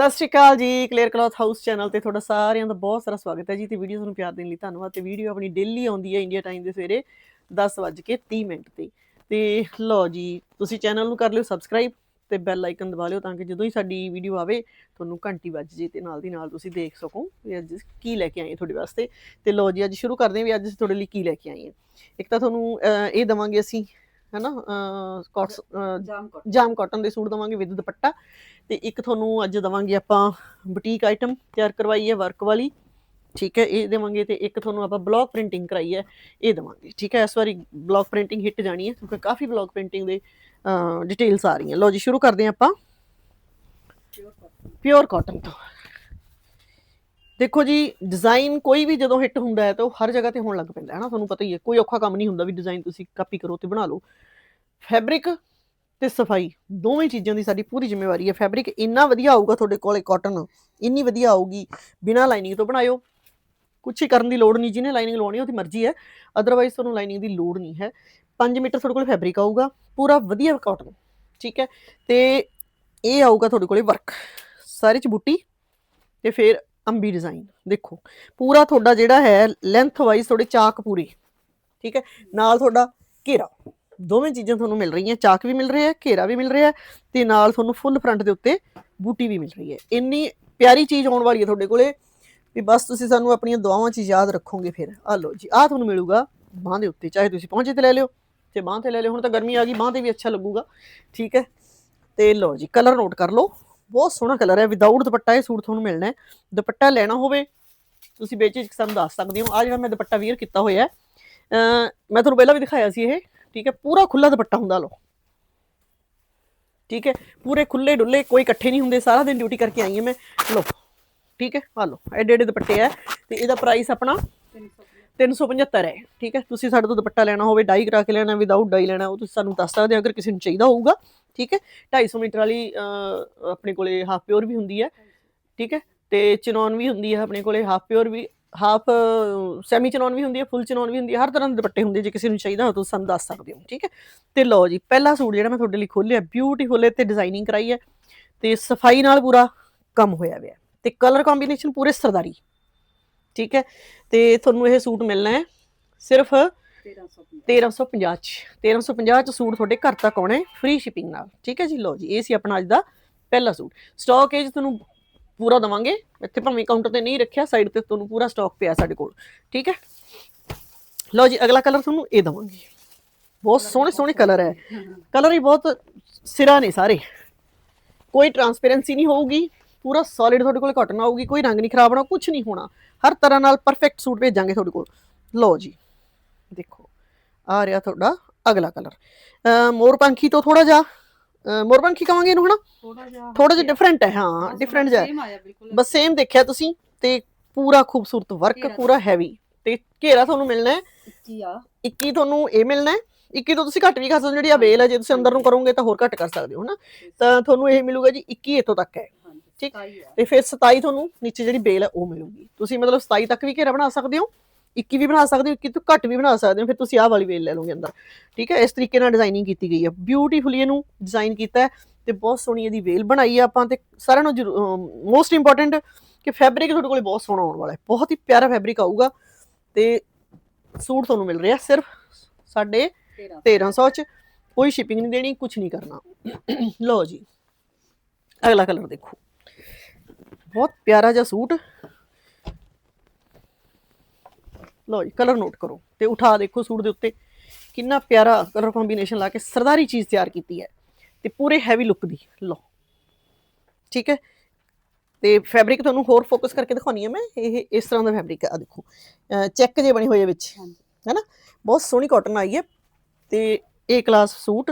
ਸਤਿ ਸ਼੍ਰੀ ਅਕਾਲ ਜੀ clear cloth house channel ਤੇ ਤੁਹਾਡਾ ਸਾਰਿਆਂ ਦਾ ਬਹੁਤ ਸਾਰਾ ਸਵਾਗਤ ਹੈ ਜੀ ਤੇ ਵੀਡੀਓ ਤੁਹਾਨੂੰ ਪਿਆਰ ਦੇਣ ਲਈ ਧੰਨਵਾਦ ਤੇ ਵੀਡੀਓ ਆਪਣੀ ਡੇਲੀ ਆਉਂਦੀ ਹੈ ਇੰਡੀਆ ਟਾਈਮ ਦੇ ਸਵੇਰੇ 10:30 ਮਿੰਟ ਤੇ। ਤੇ ਲਓ ਜੀ, ਤੁਸੀਂ ਚੈਨਲ ਨੂੰ ਕਰ ਲਿਓ ਸਬਸਕ੍ਰਾਈਬ ਤੇ ਬੈਲ ਆਈਕਨ ਦਬਾ ਲਿਓ ਤਾਂ ਕਿ ਜਦੋਂ ਹੀ ਸਾਡੀ ਵੀਡੀਓ ਆਵੇ, ਤੁਹਾਨੂੰ ਘੰਟੀ ਵੱਜ ਜੇ ਤੇ ਨਾਲ ਦੀ ਨਾਲ ਤੁਸੀਂ ਦੇਖ ਸਕੋ ਵੀ ਅੱਜ ਕੀ ਲੈ ਕੇ ਆਏ ਤੁਹਾਡੇ ਵਾਸਤੇ। ਤੇ ਲਓ ਜੀ, ਅੱਜ ਸ਼ੁਰੂ ਕਰਦੇ ਹਾਂ ਵੀ ਅੱਜ ਅਸੀਂ ਤੁਹਾਡੇ ਲਈ ਕੀ ਲੈ ਕੇ ਆਏ ਹਾਂ। ਇੱਕ ਤਾਂ ਤੁਹਾਨੂੰ ਇਹ ਦਵਾਂਗੇ ਅਸੀਂ ਹੈਨਾ ਕੋਟਸ ਜਾਮ ਕੋਟ ਜਾਮ ਕਾਟਨ ਦੇ ਸੂਟ ਦਵਾਂਗੇ ਵਿਦ ਦੁਪੱਟਾ। ਤੇ ਇੱਕ ਤੁਹਾਨੂੰ ਅੱਜ ਦਵਾਂਗੇ ਆਪਾਂ ਬੁਟੀਕ ਆਈਟਮ ਤਿਆਰ ਕਰਵਾਈ ਹੈ ਵਰਕ ਵਾਲੀ। ਠੀਕ ਹੈ ਇਹ ਦੇਵਾਂਗੇ ਤੇ ਇੱਕ ਤੁਹਾਨੂੰ ਆਪਾਂ ਬਲੌਕ ਪ੍ਰਿੰਟਿੰਗ ਕਰਾਈ ਹੈ ਇਹ ਦਵਾਂਗੇ। ਠੀਕ ਹੈ ਇਸ ਵਾਰੀ ਬਲੌਕ ਪ੍ਰਿੰਟਿੰਗ ਹਿੱਟ ਜਾਣੀ ਹੈ ਕਿਉਂਕਿ ਕਾਫੀ ਬਲੌਕ ਪ੍ਰਿੰਟਿੰਗ ਦੇ ਡਿਟੇਲਸ ਆ ਰਹੀਆਂ। ਲਓ ਜੀ ਸ਼ੁਰੂ ਕਰਦੇ ਹਾਂ ਆਪਾਂ। ਪਿਓਰ ਕਾਟਨ ਤੋਂ। ਦੇਖੋ ਜੀ ਡਿਜ਼ਾਈਨ ਕੋਈ ਵੀ ਜਦੋਂ ਹਿੱਟ ਹੁੰਦਾ ਹੈ ਤਾਂ ਉਹ ਹਰ ਜਗ੍ਹਾ ਤੇ ਹੋਣ ਲੱਗ ਪੈਂਦਾ ਹੈ ਨਾ ਤੁਹਾਨੂੰ ਪਤਾ ਹੀ ਹੈ। ਕੋਈ ਔਖਾ ਕੰਮ ਨਹੀਂ ਹੁੰਦਾ ਵੀ ਡਿਜ਼ਾਈਨ ਤੁਸੀਂ ਕਾਪੀ ਕਰੋ ਤੇ ਬਣਾ ਲਓ। ਫੈਬਰਿਕ ਤੇ ਸਫ਼ਾਈ, ਦੋਵੇਂ ਚੀਜ਼ਾਂ ਦੀ ਸਾਡੀ ਪੂਰੀ ਜ਼ਿੰਮੇਵਾਰੀ ਹੈ। ਫੈਬਰਿਕ ਇੰਨਾ ਵਧੀਆ ਆਊਗਾ ਤੁਹਾਡੇ ਕੋਲੇ ਕਾਟਨ ਇੰਨੀ ਵਧੀਆ ਆਊਗੀ। ਬਿਨਾ ਲਾਈਨਿੰਗ ਤੋਂ ਬਣਾਇਓ। ਕੁਛ ਹੀ ਕਰਨ ਦੀ ਲੋੜ ਨਹੀਂ, ਜਿਹਨੇ ਲਾਈਨਿੰਗ ਲਵਾਉਣੀ ਉਹਦੀ ਮਰਜ਼ੀ ਹੈ। ਅਦਰਵਾਈਜ਼ ਤੁਹਾਨੂੰ ਲਾਈਨਿੰਗ ਦੀ ਲੋੜ ਨਹੀਂ ਹੈ। 5 ਮੀਟਰ ਤੁਹਾਡੇ ਕੋਲ ਫੈਬਰਿਕ ਆਊਗਾ। ਪੂਰਾ ਵਧੀਆ ਕਾਟਨ ਠੀਕ ਹੈ? ਤੇ ਇਹ ਆਊਗਾ ਤੁਹਾਡੇ ਕੋਲੇ ਵਰਕ ਸਾਰੇ ਚ ਬੂਟੀ ਤੇ ਫਿਰ ਅੰਬੀ ਡਿਜ਼ਾਈਨ ਦੇਖੋ। ਪੂਰਾ ਤੁਹਾਡਾ ਜਿਹੜਾ ਹੈ ਲੈਂਥ ਵਾਈਜ਼ ਤੁਹਾਡੇ ਚਾਕ ਪੂਰੀ, ਠੀਕ ਹੈ? ਨਾਲ ਤੁਹਾਡਾ ਘੇਰਾ। ਦੋਵੇਂ ਚੀਜ਼ਾਂ ਤੁਹਾਨੂੰ ਮਿਲ ਰਹੀਆਂ, ਚਾਕ ਵੀ ਮਿਲ ਰਿਹਾ ਹੈ, ਘੇਰਾ ਵੀ ਮਿਲ ਰਿਹਾ ਹੈ ਤੇ ਨਾਲ ਤੁਹਾਨੂੰ ਫੁੱਲ ਫਰੰਟ ਦੇ ਉੱਤੇ ਬੂਟੀ ਵੀ ਮਿਲ ਰਹੀ ਹੈ। ਇੰਨੀ ਪਿਆਰੀ ਚੀਜ਼ ਆਉਣ ਵਾਲੀ ਹੈ ਤੁਹਾਡੇ ਕੋਲੇ ਵੀ ਬਸ ਤੁਸੀਂ ਸਾਨੂੰ ਆਪਣੀਆਂ ਦੁਆਵਾਂ 'ਚ ਯਾਦ ਰੱਖੋਗੇ ਫਿਰ। ਆ ਲਓ ਜੀ ਆ ਤੁਹਾਨੂੰ ਮਿਲੂਗਾ ਬਾਂਹ ਦੇ ਉੱਤੇ, ਚਾਹੇ ਤੁਸੀਂ ਪਹੁੰਚੇ ਤੇ ਲੈ ਲਿਓ ਤੇ ਬਾਂਹ ਤੇ ਲੈ ਲਿਓ, ਹੁਣ ਤਾਂ ਗਰਮੀ ਆ ਗਈ, ਬਾਂਹ ਤੇ ਵੀ ਅੱਛਾ ਲੱਗੂਗਾ, ਠੀਕ ਹੈ? ਤੇ ਲਓ ਜੀ ਕਲਰ ਨੋਟ ਕਰ ਲਓ, ਬਹੁਤ ਸੋਹਣਾ ਕਲਰ ਹੈ ਵਿਦਆਊਟ ਦੁਪੱਟਾ ਇਹ ਸੂਟ ਤੁਹਾਨੂੰ ਮਿਲਣਾ ਹੈ। ਦੁਪੱਟਾ ਲੈਣਾ ਹੋਵੇ, ਤੁਸੀਂ ਬੇਚਿਜਕ ਸਾਨੂੰ ਦੱਸ ਸਕਦੇ ਹੋ। ਆ ਜਿਹੜਾ ਮੈਂ ਦੁਪੱਟਾ ਵੀਅਰ ਕੀਤਾ ਹੋਇਆ ਹੈ ਮੈਂ ਤੁਹਾਨੂੰ ਪਹਿਲਾਂ ਵੀ ਦਿਖਾਇਆ ਸੀ ਇਹ ਠੀਕ ਹੈ, ਪੂਰਾ ਖੁੱਲਾ ਦੁਪੱਟਾ ਹੁੰਦਾ ਲਓ। ਠੀਕ ਹੈ, ਪੂਰੇ ਖੁੱਲੇ ਡੁੱਲੇ ਕੋਈ ਇਕੱਠੇ ਨਹੀਂ ਹੁੰਦੇ, ਸਾਰਾ ਦਿਨ ਡਿਊਟੀ ਕਰਕੇ ਆਈ ਹਾਂ ਮੈਂ। ਲਓ, ਠੀਕ ਹੈ ਆ ਲਓ ਐਡੇ ਐਡੇ ਦੁਪੱਟੇ ਹੈ ਤੇ ਇਹਦਾ ਪ੍ਰਾਈਸ ਆਪਣਾ 375 ਹੈ, ਠੀਕ ਹੈ। ਤੁਸੀਂ ਸਾਡੇ ਤੋਂ ਦੁਪੱਟਾ ਲੈਣਾ ਹੋਵੇ, ਡਾਈ ਕਰਾ ਕੇ ਲੈਣਾ ਵਿਦਆਊਟ ਡਾਈ ਲੈਣਾ, ਉਹ ਤੁਸੀਂ ਸਾਨੂੰ ਦੱਸ ਸਕਦੇ ਹੋ, ਅਗਰ ਕਿਸੇ ਨੂੰ ਚਾਹੀਦਾ ਹੋਊਗਾ, ਠੀਕ ਹੈ। 250 ਮੀਟਰ ਵਾਲੀ ਆਪਣੇ ਕੋਲੇ ਹਾਫ ਪਿਓਰ ਵੀ ਹੁੰਦੀ ਹੈ, ਠੀਕ ਹੈ। ਤੇ ਚਨੌਨ ਵੀ ਹੁੰਦੀ ਹੈ, ਆਪਣੇ ਕੋਲੇ ਹਾਫ ਪਿਓਰ ਵੀ। ਹਾਫ ਸੈਮੀ ਚਨੌਨ ਵੀ ਹੁੰਦੀ ਹੈ, ਫੁੱਲ ਚਨੌਨ ਵੀ ਹੁੰਦੀ ਹੈ, ਹਰ ਤਰ੍ਹਾਂ ਦੇ ਦੁਪੱਟੇ ਹੁੰਦੇ ਜੇ ਕਿਸੇ ਨੂੰ ਚਾਹੀਦਾ ਹੋ ਤੁਸੀਂ ਸਾਨੂੰ ਦੱਸ ਸਕਦੇ ਹੋ, ਠੀਕ ਹੈ? ਤੇ ਲਓ ਜੀ, ਪਹਿਲਾ ਸੂਟ ਜਿਹੜਾ ਮੈਂ ਤੁਹਾਡੇ ਲਈ ਖੋਲਿਆ ਬਿਊਟੀਫੁਲ ਹੈ ਤੇ ਡਿਜ਼ਾਈਨਿੰਗ ਕਰਾਈ ਹੈ ਤੇ ਸਫ਼ਾਈ ਨਾਲ ਪੂਰਾ ਕੰਮ ਹੋਇਆ ਹੋਇਆ ਹੈ ਤੇ ਕਲਰ ਕੰਬੀਨੇਸ਼ਨ ਪੂਰੇ ਸਰਦਾਰੀ, ਠੀਕ ਹੈ? ਤੇ ਤੁਹਾਨੂੰ ਇਹ ਸੂਟ ਮਿਲਣਾ ਹੈ ਸਿਰਫ 1350 1350 ਚ 1350 ਚ ਸੂਟ ਤੁਹਾਡੇ ਘਰ ਤੱਕ ਆਉਣਾ ਹੈ ਫ੍ਰੀ ਸ਼ਿਪਿੰਗ ਨਾਲ, ਠੀਕ ਹੈ ਜੀ? ਲਓ ਜੀ, ਇਹ ਸੀ ਆਪਣਾ ਅੱਜ ਦਾ ਪਹਿਲਾ ਸੂਟ। ਸਟਾਕ ਏਜ ਤੁਹਾਨੂੰ ਪੂਰਾ ਦਵਾਂਗੇ। ਇੱਥੇ ਭਾਵੇਂ ਕਾਊਂਟਰ ਤੇ ਨਹੀਂ ਰੱਖਿਆ ਸਾਈਡ ਤੇ ਤੁਹਾਨੂੰ ਪੂਰਾ ਸਟਾਕ ਪਿਆ ਸਾਡੇ ਕੋਲ। ਠੀਕ ਹੈ? ਲਓ ਜੀ ਅਗਲਾ ਕਲਰ ਤੁਹਾਨੂੰ ਇਹ ਦਵਾਂਗੇ। ਬਹੁਤ ਸੋਹਣੇ ਸੋਹਣੇ ਕਲਰ ਹੈ। ਕਲਰ ਹੀ ਬਹੁਤ ਸਿਰਾ ਨੇ ਸਾਰੇ। ਕੋਈ ਟਰਾਂਸਪੇਰੈਂਸੀ ਨਹੀਂ ਹੋਊਗੀ। ਪੂਰਾ ਸੋਲਿਡ ਤੁਹਾਡੇ ਕੋਲ ਕਾਟਨ ਆਊਗੀ ਕੋਈ ਰੰਗ ਨਹੀਂ ਖਰਾਬ ਹੋਣਾ ਕੁਝ ਨਹੀਂ ਹੋਣਾ। ਹਰ ਤਰ੍ਹਾਂ ਨਾਲ ਪਰਫੈਕਟ ਸੂਟ ਭੇਜਾਂਗੇ ਤੁਹਾਡੇ ਕੋਲ। ਲਓ ਜੀ। ਦੇਖੋ ਆ ਰਿਹਾ ਤੁਹਾਡਾ ਅਗਲਾ ਕਲਰ ਮੋਰਪੰਖੀ ਤੋਂ ਥੋੜਾ ਜਿਹਾ ਅਹ ਮੋਰਪੰਖੀ ਕਹਾਂਗੇ ਇਹਨੂੰ ਹਨਾ? ਥੋੜਾ ਜਿਹਾ ਥੋੜਾ ਜਿਹਾ ਡਿਫਰੈਂਟ ਹੈ ਹਾਂ ਡਿਫਰੈਂਟ ਜਿਹਾ। ਬਸ ਸੇਮ ਦੇਖਿਆ ਤੁਸੀਂ ਤੇ ਪੂਰਾ ਖੂਬਸੂਰਤ ਵਰਕ ਪੂਰਾ ਹੈਵੀ ਤੇ ਘੇਰਾ ਤੁਹਾਨੂੰ ਮਿਲਣਾ ਹੈ। ਕੀ ਆ। 21 ਤੁਹਾਨੂੰ ਇਹ ਮਿਲਣਾ ਹੈ। 21 ਤੋਂ ਤੁਸੀਂ ਘੱਟ ਵੀ ਕਰ ਸਕਦੇ ਹੋ ਜਿਹੜੀ ਆ ਵੇਲ ਹੈ ਜੇ ਤੁਸੀਂ ਅੰਦਰ ਨੂੰ ਕਰੋਗੇ ਤਾਂ ਹੋਰ ਘੱਟ ਕਰ ਸਕਦੇ ਹੋ ਹਨਾ? ਤਾਂ ਤੁਹਾਨੂੰ ਇਹ ਮਿਲੂਗਾ ਜੀ 21 ਇੱਥੋਂ ਤੱਕ ਹੈ। ਠੀਕ। ਤੇ ਫਿਰ 27 ਤੁਹਾਨੂੰ ਨੀਚੇ ਜਿਹੜੀ ਬੇਲ ਹੈ ਉਹ ਮਿਲੂਗੀ। ਤੁਸੀਂ ਮਤਲਬ 27 ਤੱਕ ਵੀ ਘੇਰਾ ਬਣਾ ਸਕਦੇ ਹੋ। 21 ਵੀ ਬਣਾ ਸਕਦੇ ਹੋ 21 ਤੋਂ ਘੱਟ ਵੀ ਬਣਾ ਸਕਦੇ ਹੋ ਫਿਰ ਤੁਸੀਂ ਆਹ ਵਾਲੀ ਵੇਲ ਲੈ ਲਓਗੇ ਅੰਦਰ। ਠੀਕ ਹੈ? ਇਸ ਤਰੀਕੇ ਨਾਲ ਡਿਜ਼ਾਈਨਿੰਗ ਕੀਤੀ ਗਈ ਹੈ। ਬਿਊਟੀਫੁਲੀ ਇਹਨੂੰ ਡਿਜ਼ਾਈਨ ਕੀਤਾ ਹੈ ਤੇ ਬਹੁਤ ਸੋਹਣੀ ਇਹਦੀ ਵੇਲ ਬਣਾਈ ਹੈ ਆਪਾਂ ਤੇ ਸਾਰਿਆਂ ਨੂੰ ਮੋਸਟ ਇੰਪੋਰਟੈਂਟ ਕਿ ਫੈਬਰਿਕ ਤੁਹਾਡੇ ਕੋਲੇ ਬਹੁਤ ਸੋਹਣਾ ਆਉਣ ਵਾਲਾ ਹੈ। ਬਹੁਤ ਹੀ ਪਿਆਰਾ ਫੈਬਰਿਕ ਆਊਗਾ ਤੇ ਸੂਟ ਤੁਹਾਨੂੰ ਮਿਲ ਰਿਹਾ ਸਿਰਫ ਸਾਡੇ 13 1300 ਚ। ਕੋਈ ਸ਼ਿਪਿੰਗ ਨਹੀਂ ਦੇਣੀ ਕੁਝ ਨਹੀਂ ਕਰਨਾ। ਲਓ ਜੀ ਅਗਲਾ ਕਲਰ ਦੇਖੋ। ਬਹੁਤ ਪਿਆਰਾ ਜਿਹਾ ਸੂਟ। ਲਓ ਜੀ ਕਲਰ ਨੋਟ ਕਰੋ ਤੇ ਉਠਾ ਦੇਖੋ ਸੂਟ ਦੇ ਉੱਤੇ। ਕਿੰਨਾ ਪਿਆਰਾ ਕਲਰ ਕੰਬੀਨੇਸ਼ਨ ਲਾ ਕੇ ਸਰਦਾਰੀ ਚੀਜ਼ ਤਿਆਰ ਕੀਤੀ ਹੈ। ਤੇ ਪੂਰੇ ਹੈਵੀ ਲੁੱਕ ਦੀ ਲਓ। ਠੀਕ ਹੈ? ਤੇ ਫੈਬਰਿਕ ਤੁਹਾਨੂੰ ਹੋਰ ਫੋਕਸ ਕਰਕੇ ਦਿਖਾਉਣੀ ਹੈ ਮੈਂ। ਇਹ ਇਸ ਤਰ੍ਹਾਂ ਦਾ ਫੈਬਰਿਕ ਆ ਦੇਖੋ। ਚੈੱਕ ਜੇ ਬਣੇ ਹੋਏ ਵਿੱਚ ਹੈਨਾ ਬਹੁਤ ਸੋਹਣੀ ਕਾਟਨ ਆਈ ਹੈ। ਤੇ ਏ ਕਲਾਸ ਸੂਟ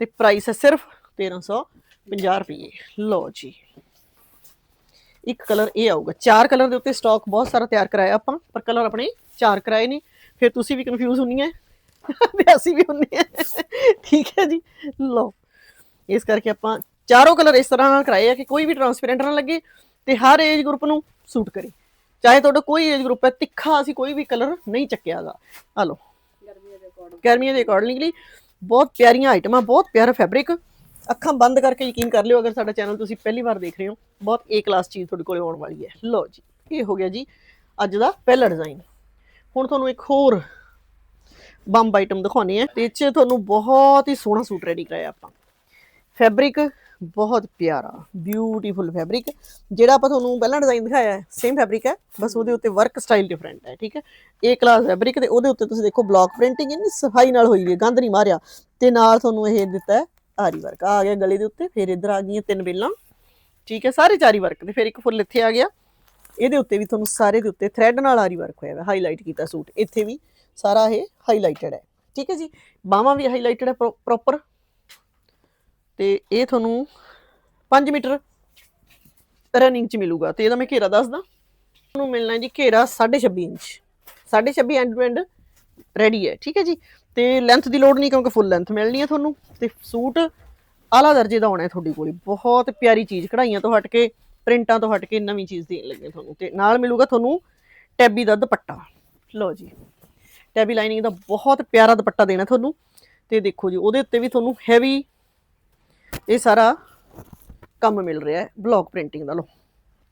ਤੇ ਪ੍ਰਾਈਸ ਹੈ ਸਿਰਫ 1350 ਰੁਪਏ। ਲਓ ਜੀ। ਇੱਕ ਕਲਰ ਇਹ ਆਊਗਾ। ਚਾਰ ਕਲਰ ਦੇ ਉੱਤੇ ਸਟਾਕ ਬਹੁਤ ਸਾਰਾ ਤਿਆਰ ਕਰਾਇਆ ਆਪਾਂ ਪਰ ਕਲਰ ਆਪਣੇ ਚਾਰ ਕਰਾਏ ਨੇ ਫਿਰ ਤੁਸੀਂ ਵੀ ਕਨਫਿਊਜ਼ ਹੁੰਨੀ ਹੈ ਤੇ ਅਸੀਂ ਵੀ ਹੁੰਨੇ ਆ ਠੀਕ ਹੈ ਜੀ। ਲਓ ਇਸ ਕਰਕੇ ਆਪਾਂ ਚਾਰੋਂ ਕਲਰ ਇਸ ਤਰ੍ਹਾਂ ਨਾਲ ਕਰਾਏ ਆ ਕਿ ਕੋਈ ਵੀ ਟਰਾਂਸਪੇਰੈਂਟ ਨਾ ਲੱਗੇ ਤੇ ਹਰ ਏਜ ਗਰੁੱਪ ਨੂੰ ਸੂਟ ਕਰੇ। ਚਾਹੇ ਤੁਹਾਡਾ ਕੋਈ ਏਜ ਗਰੁੱਪ ਹੈ ਤਿੱਖਾ ਅਸੀਂ ਕੋਈ ਵੀ ਕਲਰ ਨਹੀਂ ਚੱਕਿਆਗਾ ਆ ਲਓ। ਗਰਮੀਆਂ ਦੇ ਅਕੋਰਡਿੰਗ ਗਰਮੀਆਂ ਦੇ ਅਕੋਰਡਿੰਗਲੀ ਬਹੁਤ ਪਿਆਰੀਆਂ ਆਈਟਮਾਂ ਬਹੁਤ ਪਿਆਰਾ ਫੈਬਰਿਕ ਅੱਖਾਂ ਬੰਦ ਕਰਕੇ ਯਕੀਨ ਕਰ ਲਿਓ ਅਗਰ ਸਾਡਾ ਚੈਨਲ ਤੁਸੀਂ ਪਹਿਲੀ ਵਾਰ ਦੇਖ ਰਹੇ ਹੋ, ਬਹੁਤ ਏ ਕਲਾਸ ਚੀਜ਼ ਤੁਹਾਡੇ ਕੋਲੇ ਆਉਣ ਵਾਲੀ ਹੈ। ਲਓ ਜੀ, ਇਹ ਹੋ ਗਿਆ ਜੀ ਅੱਜ ਦਾ ਪਹਿਲਾ ਡਿਜ਼ਾਈਨ ਹੁਣ ਤੁਹਾਨੂੰ ਇੱਕ ਹੋਰ ਬੰਬ ਆਈਟਮ ਦਿਖਾਉਣੀ ਹੈ, ਤੇ ਇਹ 'ਚ ਤੁਹਾਨੂੰ ਬਹੁਤ ਹੀ ਸੋਹਣਾ ਸੂਟ ਰੈਡੀ ਕਰਾਇਆ ਆਪਾਂ। ਫੈਬਰਿਕ ਬਹੁਤ ਪਿਆਰਾ ਬਿਊਟੀਫੁਲ ਫੈਬਰਿਕ ਜਿਹੜਾ ਆਪਾਂ ਤੁਹਾਨੂੰ ਪਹਿਲਾਂ ਡਿਜ਼ਾਈਨ ਦਿਖਾਇਆ ਹੈ ਸੇਮ ਫੈਬਰਿਕ ਹੈ, ਬਸ ਉਹਦੇ ਉੱਤੇ ਵਰਕ ਸਟਾਈਲ ਡਿਫਰੈਂਟ ਹੈ, ਠੀਕ ਹੈ? ਏ ਕਲਾਸ ਫੈਬਰਿਕ ਤੇ ਉਹਦੇ ਉੱਤੇ ਤੁਸੀਂ ਦੇਖੋ ਬਲੌਕ ਪ੍ਰਿੰਟਿੰਗ ਇੰਨੀ ਸਫ਼ਾਈ ਨਾਲ ਹੋਈ ਹੋਈ ਹੈ, ਗੰਦ ਨਹੀਂ ਮਾਰਿਆ, ਤੇ ਨਾਲ ਤੁਹਾਨੂੰ ਇਹ ਦਿੱਤਾ ਹੈ ਆਰੀ ਵਰਕ, ਆ ਗਿਆ ਗਲੇ ਦੇ ਉੱਤੇ, ਫਿਰ ਇੱਧਰ ਆ ਗਈਆਂ ਤਿੰਨ ਬੇਲਾਂ। ਠੀਕ ਹੈ, ਸਾਰੇ ਚਾਰੀ ਵਰਕ ਤੇ ਫਿਰ ਇੱਕ ਫੁੱਲ ਇੱਥੇ ਆ ਗਿਆ। ਇਹਦੇ ਉੱਤੇ ਵੀ ਤੁਹਾਨੂੰ ਸਾਰੇ ਦੇ ਉੱਤੇ ਥ੍ਰੈਡ ਨਾਲ ਆਰੀ ਵਰਕ ਹੋਇਆ ਹੈ ਹਾਈਲਾਈਟ ਕੀਤਾ ਸੂਟ। ਇੱਥੇ ਵੀ ਸਾਰਾ ਇਹ ਹਾਈਲਾਈਟਡ ਹੈ। ਠੀਕ ਹੈ ਜੀ ਬਾਹਾਂ ਵੀ ਹਾਈਲਾਈਟਡ ਹੈ ਪ੍ਰੋਪਰ ਤੇ ਇਹ ਤੁਹਾਨੂੰ 5 ਮੀਟਰ ਰਨਿੰਗ ਚ ਮਿਲੂਗਾ। ਤੇ ਇਹਦਾ ਮੈਂ ਘੇਰਾ ਦੱਸਦਾ। ਤੁਹਾਨੂੰ ਮਿਲਣਾ ਜੀ ਘੇਰਾ 26.5 inch. 26.5 end to end ready ਹੈ, ਠੀਕ ਹੈ ਜੀ? ਤੇ ਲੈਂਥ ਦੀ ਲੋੜ ਨਹੀਂ ਕਿਉਂਕਿ ਫੁੱਲ ਲੈਂਥ ਮਿਲਣੀ ਹੈ ਤੁਹਾਨੂੰ। ਤੇ ਸੂਟ ਆਲਾ ਦਰਜੇ ਦਾ ਆਉਣਾ ਹੈ ਤੁਹਾਡੇ ਕੋਲ। ਬਹੁਤ ਪਿਆਰੀ ਚੀਜ਼ ਕਢਾਈਆਂ ਤੋਂ ਹਟ ਕੇ, ਪ੍ਰਿੰਟਾਂ ਤੋਂ ਹਟ ਕੇ ਨਵੀਂ ਚੀਜ਼ ਦੇਣ ਲੱਗੇ ਤੁਹਾਨੂੰ। ਤੇ ਨਾਲ ਮਿਲੂਗਾ ਤੁਹਾਨੂੰ ਟੈਬੀ ਦਾ ਦੁਪੱਟਾ। ਲਓ ਜੀ। ਟੈਬੀ ਲਾਈਨਿੰਗ ਦਾ ਬਹੁਤ ਪਿਆਰਾ ਦੁਪੱਟਾ ਦੇਣਾ ਤੁਹਾਨੂੰ। ਤੇ ਦੇਖੋ ਜੀ, ਉਹਦੇ ਉੱਤੇ ਵੀ ਤੁਹਾਨੂੰ ਹੈਵੀ ਇਹ ਸਾਰਾ ਕੰਮ ਮਿਲ ਰਿਹਾ ਹੈ ਬਲੌਕ ਪ੍ਰਿੰਟਿੰਗ ਦਾ ਲਓ